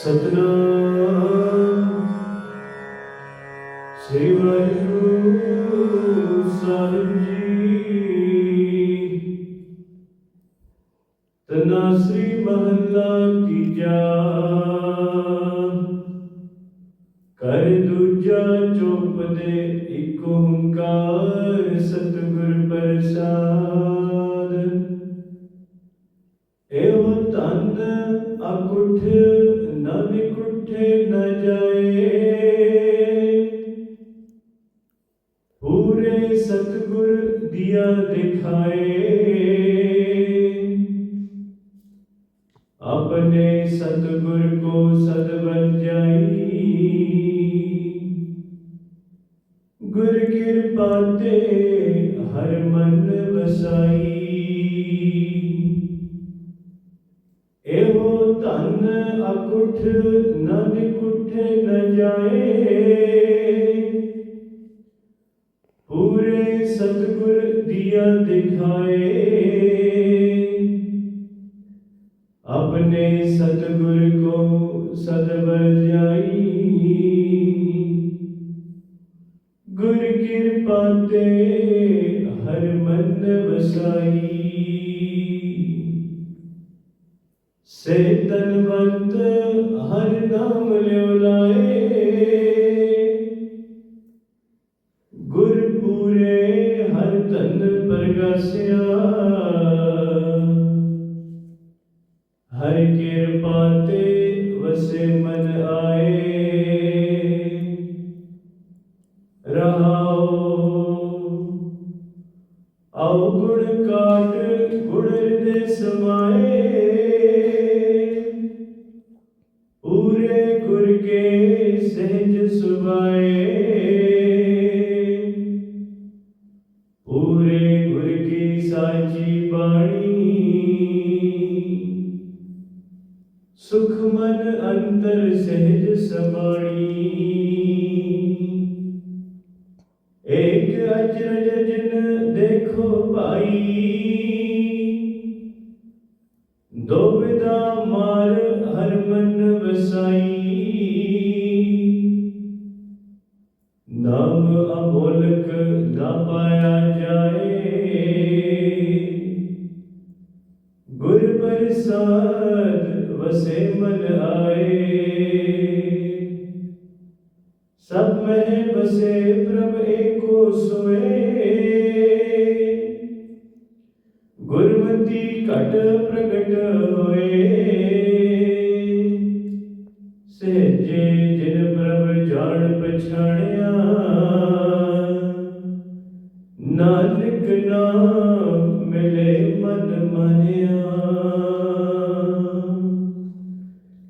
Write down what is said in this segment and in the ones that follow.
ਸਤਨਾਮ। ਸ੍ਰੀ ਵਾਹਿਗੁਰੂ ਸਾਹਿਬ ਜੀ। ਤਨਾ ਸ੍ਰੀ ਮਹੱਲਾ ਤੀਜਾ। ਕਰ ਦੂਜਾ ਚੁੱਪ ਦੇ ਇੱਕ ਓੰਕਾਰ ਸਤਿਗੁਰ ਪ੍ਰਸਾਦ। ਇਹੋ ਤਨ ਅਕੁਠ ਦਿਖਾਏ। ਆਪਣੇ ਸਤਿਗੁਰ ਕੋ ਸਦਬਲ ਜਾਈ। ਗੁਰ ਕਿਰਪਾ ਤੇ ਹਰ ਮਨ ਵਸਾਈ। ਇਹੋ ਧਨ ਅਕੁਠ ਨ ਵਿਕੁਠੇ ਨ ਜਾਏ। ਸਤਗੁਰ ਦੀਆ ਦਿਖਾਏ। ਆਪਣੇ ਸਤਗੁਰ ਕੋ ਸਦਬ ਜਾਈ। ਗੁਰ ਕਿਰਪਾ ਤੇ ਹਰ ਮਨ ਵਸਾਈ। ਸੇ ਤਨਵੰਤ ਹਰ ਨਾਮ ਲਿਓ ਲਾਏ। ਗੁਰ ਪੂਰੇ ਧਨ ਪ੍ਰਗਾਸਿਆ ਹਰ ਕਿਰਪਾ ਤੇ ਵਸੇ ਮਨ ਆਏ। ਰਹਾਉ ਆਉ ਗੁਣ ਕਾਟ, ਗੁਣ ਹਿਰਦੇ ਸਮਾਏ। ਪੂਰੇ ਗੁਰ ਕੇ ਸਹਿਜ ਸੁਭਾਏ। ਸੁਖ ਮਨ ਅੰਤਰ ਸਹਿਜ ਸਮਾਣੀ ਏਕ ਅਚਰਜ ਜਿਨ ਦੇਖੋ ਭਾਈ। ਦੋ ਵਿਦਾ ਮਾਰ ਹਰ ਮਨ ਵਸਾਈ। ਨਾਮ ਅਮੋਲਕ ਨਾ ਪਾਇਆ ਜਾਏ। ਗੁਰ ਪ੍ਰਸਾਦ ਸੋਏ ਗੁਰਮਤੀ ਘਟ ਪ੍ਰਗਟ ਹੋਏ। ਸਹਿਜੇ ਜਿਨ ਪ੍ਰਭ ਜਾਣ ਪਛਾਣਿਆ। ਨਾਨਕ ਨਾਮ ਮਿਲੇ ਮਨ ਮਾਨਿਆ।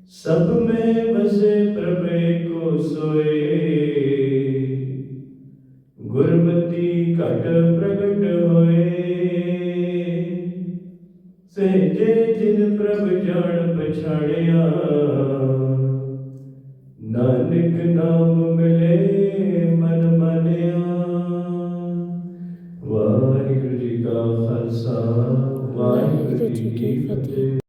ਸਭ ਮੈਂ ਵਸੇ ਪ੍ਰਭੇ ਕੋ ਸੋਏ। ਗੁਰਮਤੀ ਘਟ ਪ੍ਰਗਟ ਹੋਏ। ਸਹਿਜੇ ਜਿਨ ਪ੍ਰਭ ਜਾਣ ਪਛਾੜਿਆ